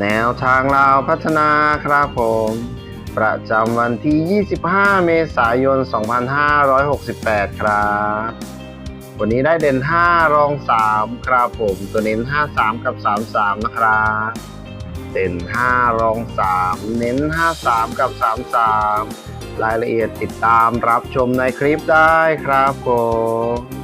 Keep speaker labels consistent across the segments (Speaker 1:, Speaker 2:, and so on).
Speaker 1: แนวทางเราวพัฒนาครับผม ประจำวันที่ 25 เมษายน 2568 ครับ วันนี้ได้เด่น 5 รอง 3 ครับผม ตัวเน้น 53 กับ 33 นะครับเด่น 5 รอง 3 เน้น 53 กับ 33 รายละเอียดติดตามรับชมในคลิปได้ครับผม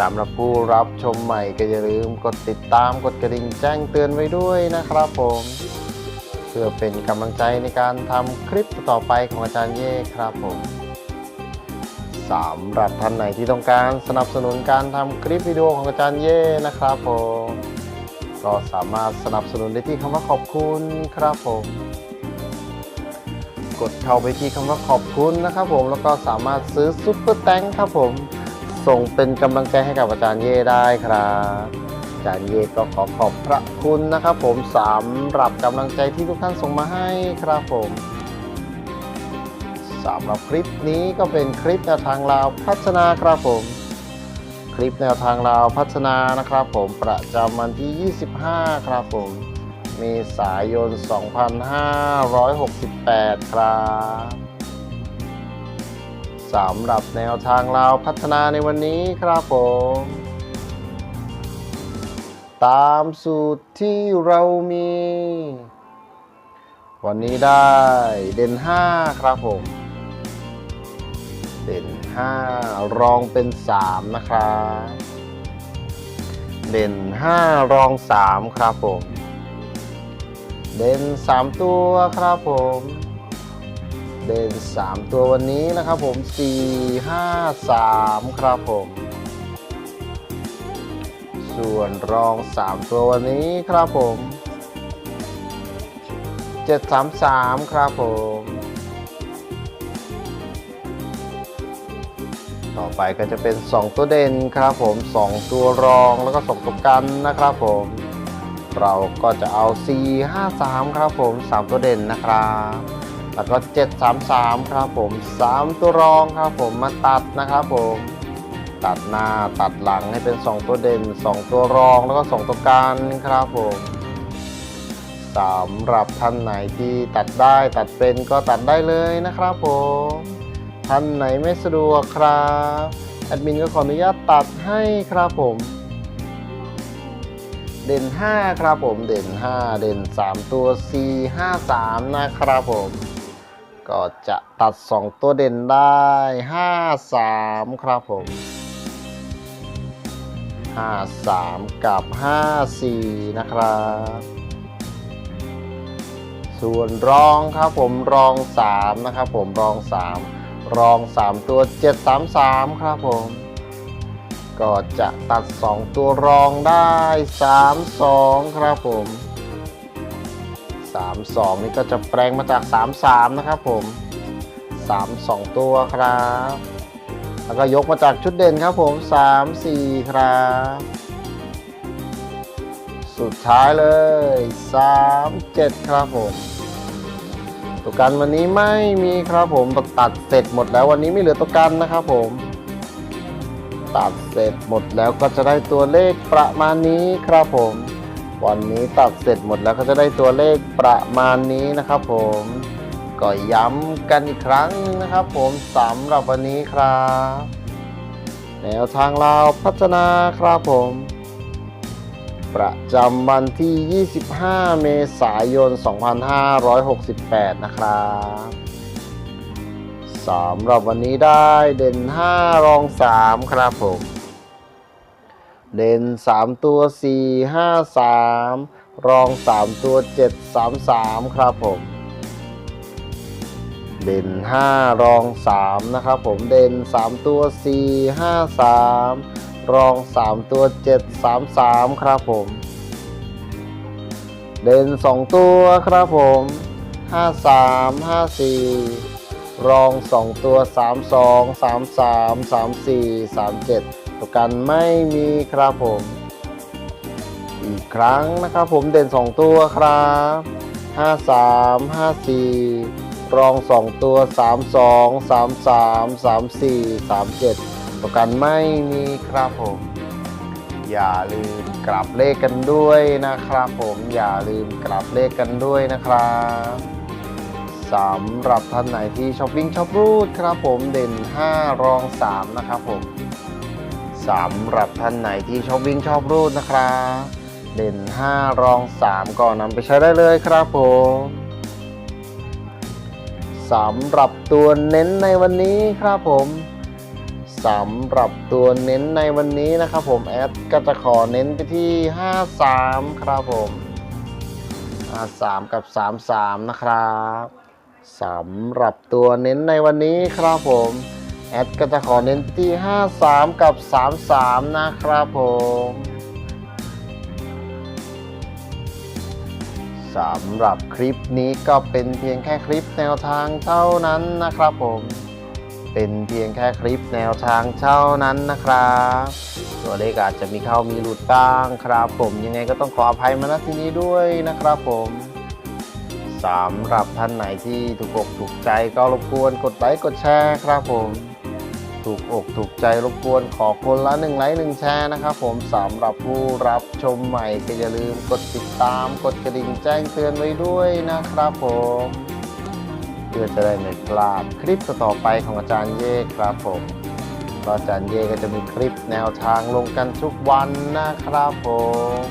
Speaker 1: สำหรับผู้รับชมใหม่ก็อย่าลืมกดติดตามกดกระดิ่งแจ้งเตือนไว้ด้วยนะครับผม เพื่อเป็นกำลังใจในการทำคลิปต่อไปของอาจารย์เย่ครับผมสำหรับท่านไหนที่ต้องการสนับสนุนการทำคลิปวิดีโอของอาจารย์เย่นะครับผมก็สามารถสนับสนุนได้ที่คำว่าขอบคุณครับผมกดเข้าไปที่คำว่าขอบคุณนะครับผมแล้วก็สามารถซื้อซุปเปอร์แตงครับผม ส่งเป็นกำลังใจให้กับอาจารย์เย่ได้ครับอาจารย์เย่ก็ขอขอบพระคุณนะครับ ผมสำหรับกำลังใจที่ทุกท่านส่งมาให้ครับผมสำหรับคลิปนี้ก็เป็นคลิปแนวทางลาวพัฒนาครับผม คลิปแนวทางลาวพัฒนานะครับผมประจำวันที่ 25 ครับผมเมษายน 2568 ครับ สำหรับแนวทางเราวพัฒนาในวันนี้ครับผม ตามสูตรที่เรามี วันนี้ได้เด่น 5 ครับผม เด่น 5 รองเป็น 3 นะครับเด่น 5 รอง 3 ครับผม เด่น 3 ตัวครับผม เด่น3 ตัววันนี้นะครับผม 4 5 3 ครับผม ส่วนรอง 3 ตัววันนี้ครับผม 7 3 3 ครับผม ต่อไปก็จะเป็น 2 ตัวเด่นครับผม 2 ตัวรองแล้วก็2ตัวกันนะครับผมเราก็จะเอา4 5 3 ครับผม 3 ตัวเด่นนะครับ แล้วก็ 733 ครับผม 3 ตัวรองครับผมมาตัดนะครับผมตัดหน้าตัดหลังให้เป็น 2 ตัวเด่น 2 ตัวรองแล้วก็ 2 ตัวการครับผมสำหรับท่านไหนที่ตัดได้ตัดเป็นก็ตัดได้เลยนะครับผมท่านไหนไม่สะดวกครับแอดมินก็ขออนุญาตตัดให้ครับผม เด่น 5 ครับผมเด่น 5 เด่น 3 ตัว4 5 3นะครับผม ก็จะตัด 2 ตัวเด่นได้ 5 3 ครับผม 5 3 กับ 5 4 นะครับ ส่วนรองครับผมรอง 3 นะครับผมรอง 3 รอง 3 ตัว 7 3 3 ครับผม ก็จะตัด 2 ตัวรองได้ 3 2 ครับผม 3 2 นี่ก็จะแปลงมาจาก 3 3 นะครับผม 3 2 ตัวครับ แล้วก็ยกมาจากชุดเด่นครับผม 3 4 ครับ สุดท้ายเลย 3 7 ครับผมตัวกันวันนี้ไม่มีครับผมตัดเสร็จหมดแล้ววันนี้ไม่เหลือตัวกันนะครับผม ตัดเสร็จหมดแล้วก็จะได้ตัวเลขประมาณนี้ครับผม วันนี้ตัดเสร็จหมดแล้วก็จะได้ตัวเลขประมาณนี้นะครับผมก็ย้ำกันอีกครั้งนะครับ ผมสำหรับวันนี้ครับ แนวทางลาวพัฒนาครับผม ประจำวันที่ 25 เมษายน 2568 นะครับสำหรับวันนี้ได้เด่น 5 รอง 3 ครับผม เด่น3 ตัว 4 5 3 รอง 3 ตัว 7 3 3 ครับผม เด่น 5 รอง 3 นะครับผม เด่น 3 ตัว 4 5 3 รอง 3 ตัว 7 3 3 ครับผม เด่น 2 ตัวครับผม 5 3 5 4 รอง 2 ตัว 3 2 3 3 3 4 3 7 ตัวกันไม่มีครับผม อีกครั้งนะครับผมเด่น 2 ตัวครับ 5 3 5 4 รอง 2 ตัว 3 2 3 3 3 4 3 7 ตัวกันไม่มีครับผม อย่าลืมกลับเลขกันด้วยนะครับผมอย่าลืมกลับเลขกันด้วยนะครับสำหรับท่านไหนที่ช้อบวิ่งช้อบรูดครับผมเด่น 5 รอง 3 นะครับผม สำหรับท่านไหนที่ชอบวิ่งชอบรูดนะครับเด่น 5 รอง 3 ก็นำไปใช้ได้เลยครับผมสำหรับตัวเน้นในวันนี้ครับผมสำหรับตัวเน้นในวันนี้นะครับผมแอดก็จะขอเน้นไปที่ 53 ครับผม53 กับ 33 นะครับสำหรับตัวเน้นในวันนี้ครับผม แอดก็จะขอเน้นที่ 53 กับ 33 นะครับผม สำหรับคลิปนี้ก็เป็นเพียงแค่คลิปแนวทางเท่านั้นนะครับผม เป็นเพียงแค่คลิปแนวทางเท่านั้นนะครับ ตัวเลขอาจจะมีเข้ามีหลุดบ้างครับผมยังไงก็ต้องขออภัยมาณที่นี้ด้วยนะครับผมสำหรับท่านไหนที่ถูกอกถูกใจก็รบกวนกดไลค์กดแชร์ครับผม ถูกอกถูกใจรบกวนขอคนละหนึ่งไลค์หนึ่งแชร์นะครับผมสำหรับผู้รับชมใหม่ก็อย่าลืมกดติดตาม กดกระดิ่งแจ้งเตือนไว้ด้วยนะครับผมเพื่อจะได้ไม่พลาดคลิปต่อไปของอาจารย์เย่ครับผมอาจารย์เย่ก็จะมีคลิปแนวทางลงกันทุกวันนะครับผม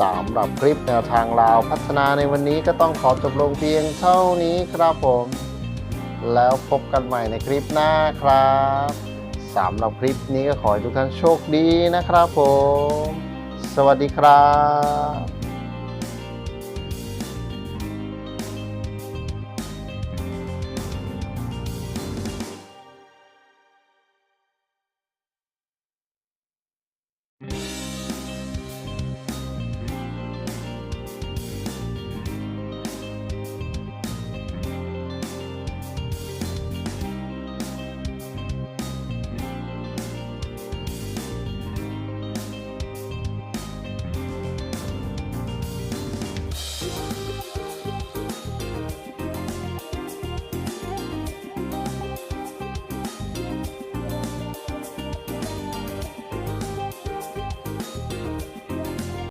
Speaker 1: สำหรับคลิปแนวทางลาวพัฒนาในวันนี้ก็ต้องขอจบลงเพียงเท่านี้ครับผม แล้วพบกันใหม่ในคลิปหน้าครับสำหรับคลิปนี้ก็ขอให้ทุกท่านโชคดีนะครับผม สวัสดีครับ